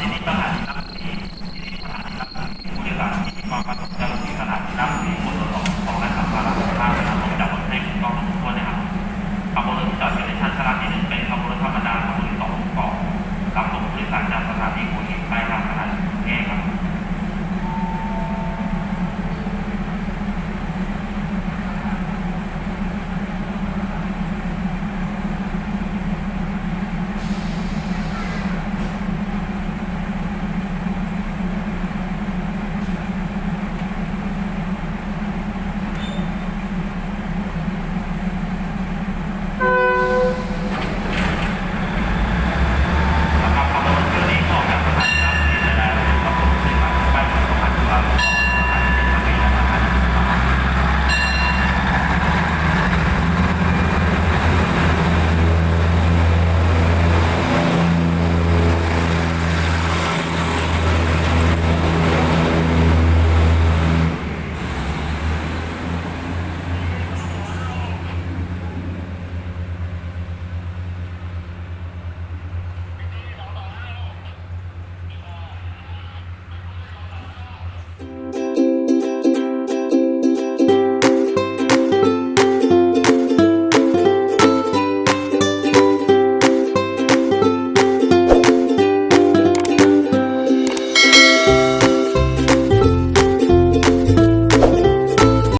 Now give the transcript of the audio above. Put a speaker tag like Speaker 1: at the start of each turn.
Speaker 1: นิติมหาธิรักษีนิติมหาธิรักษีผู้โดยสารที่มีความประสงค์จะางที่สถานีน้ำสี